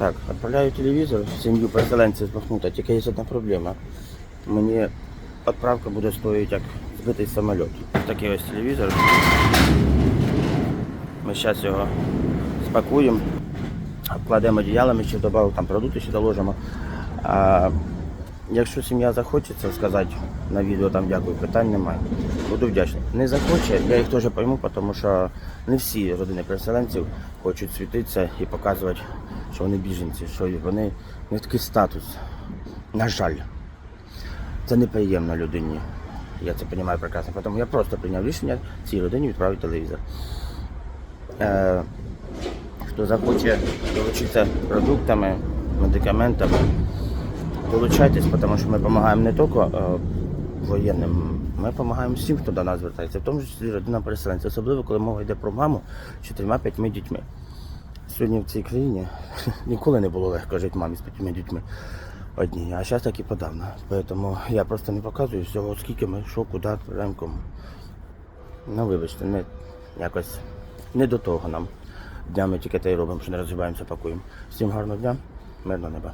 Так, відправляю телевізор сім'ю переселенців з Бахмута, тільки є одна проблема. Мені відправка буде стоїти як збитий самоліт. Такий ось телевізор. Ми зараз його спакуємо, обкладемо одіялами, ще додав там продукти ще доложимо. А якщо сім'я захоче це сказати на відео, там дякую, питань немає. Буду вдячний. Не захоче, я їх теж пойму, тому що не всі родини переселенців хочуть світитися і показувати, що вони біженці, що вони не такий статус. На жаль, це неприємно людині. Я це розумію прекрасно. Тому я просто прийняв рішення цій родині відправити телевізор. Е, хто захоче долучитися продуктами, медикаментами, долучайтесь, тому що ми допомагаємо не тільки е, воєнним, ми допомагаємо всім, хто до нас звертається, в тому числі родинам переселенців, особливо коли мова йде про маму з чотирма-п'ятьми дітьми. Сьогодні в цій країні ніколи не було легко жити мамі з п'ятьми дітьми одній, а зараз так і подавно. Тому я просто не показую всього, скільки ми, що, куди, кому. Ну, вибачте, не якось не до того нам. Днями тільки те й робимо, що не розвиваємося, пакуємо. Всім гарного дня, мирного неба.